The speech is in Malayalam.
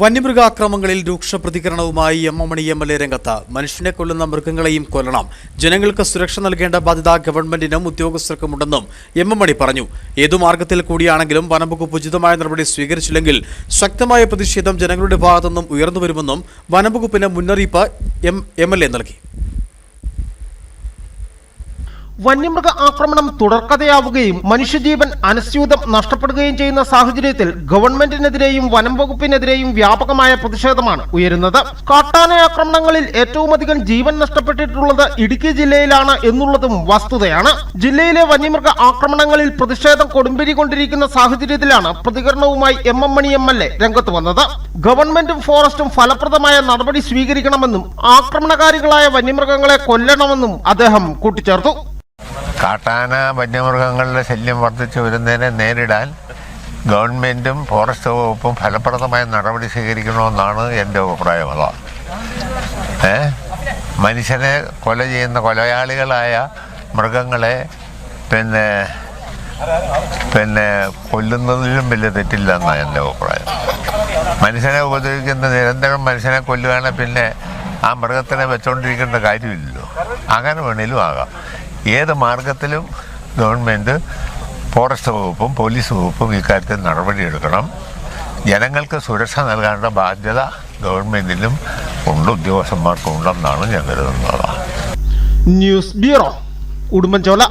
വന്യമൃഗാക്രമങ്ങളിൽ രൂക്ഷ പ്രതികരണവുമായി M M Mani M L A രംഗത്ത്. മനുഷ്യനെ കൊല്ലുന്ന മൃഗങ്ങളെയും കൊല്ലണം. ജനങ്ങൾക്ക് സുരക്ഷ നൽകേണ്ട ബാധ്യത ഗവൺമെന്റിനും ഉദ്യോഗസ്ഥർക്കുമുണ്ടെന്നും എം എം മണി പറഞ്ഞു. ഏതു മാർഗത്തിൽ കൂടിയാണെങ്കിലും വനംവകുപ്പ് ഉചിതമായ നടപടി സ്വീകരിച്ചില്ലെങ്കിൽ ശക്തമായ പ്രതിഷേധം ജനങ്ങളുടെ ഭാഗത്തുനിന്നും ഉയർന്നുവരുമെന്നും വനംവകുപ്പിന് മുന്നറിയിപ്പ് എം എം എൽ എ നൽകി. വന്യമൃഗ ആക്രമണം തുടർക്കഥയാവുകയും മനുഷ്യജീവൻ അനസ്യൂതം നഷ്ടപ്പെടുകയും ചെയ്യുന്ന സാഹചര്യത്തിൽ ഗവൺമെന്റിനെതിരെയും വനം വകുപ്പിനെതിരെയും വ്യാപകമായ പ്രതിഷേധമാണ് ഉയരുന്നത്. കാട്ടാന ആക്രമണങ്ങളിൽ ഏറ്റവുമധികം ജീവൻ നഷ്ടപ്പെട്ടിട്ടുള്ളത് ഇടുക്കി ജില്ലയിലാണ് എന്നുള്ളതും വസ്തുതയാണ്. ജില്ലയിലെ വന്യമൃഗ ആക്രമണങ്ങളിൽ പ്രതിഷേധം കൊടുമ്പിരി കൊണ്ടിരിക്കുന്ന സാഹചര്യത്തിലാണ് പ്രതികരണവുമായി M M Mani M L A രംഗത്ത് വന്നത്. ഗവൺമെന്റും ഫോറസ്റ്റും ഫലപ്രദമായ നടപടി സ്വീകരിക്കണമെന്നും ആക്രമണകാരികളായ വന്യമൃഗങ്ങളെ കൊല്ലണമെന്നും അദ്ദേഹം കൂട്ടിച്ചേർത്തു. കാട്ടാന വന്യമൃഗങ്ങളുടെ ശല്യം വർദ്ധിച്ചു വരുന്നതിനെ നേരിടാൻ ഗവൺമെന്റും ഫോറസ്റ്റ് വകുപ്പും ഫലപ്രദമായ നടപടി സ്വീകരിക്കണമെന്നാണ് എന്റെ അഭിപ്രായം. അതാണ് ഏ? മനുഷ്യനെ കൊല ചെയ്യുന്ന കൊലയാളികളായ മൃഗങ്ങളെ പിന്നെ പിന്നെ കൊല്ലുന്നതിലും വലിയ തെറ്റില്ല എന്നാണ് എന്റെ അഭിപ്രായം. മനുഷ്യനെ ഉപദ്രവിക്കുന്ന നിരന്തരം മനുഷ്യനെ കൊല്ലുകയാണെങ്കിൽ പിന്നെ ആ മൃഗത്തിനെ വെച്ചുകൊണ്ടിരിക്കേണ്ട കാര്യമില്ലല്ലോ. അങ്ങനെ വേണേലും ആകാം. ഏത് മാർഗത്തിലും ഗവൺമെന്റ് ഫോറസ്റ്റ് വകുപ്പും പോലീസ് വകുപ്പും ഇക്കാര്യത്തിൽ നടപടിയെടുക്കണം ജനങ്ങൾക്ക് സുരക്ഷ നൽകാനുള്ള ബാധ്യത ഗവൺമെന്റിനും ഉണ്ട് ഉദ്യോഗസ്ഥന്മാർക്കും ഉണ്ടെന്നാണ് ഞാൻ കരുതുന്നത്. News bureau Udumbanchola.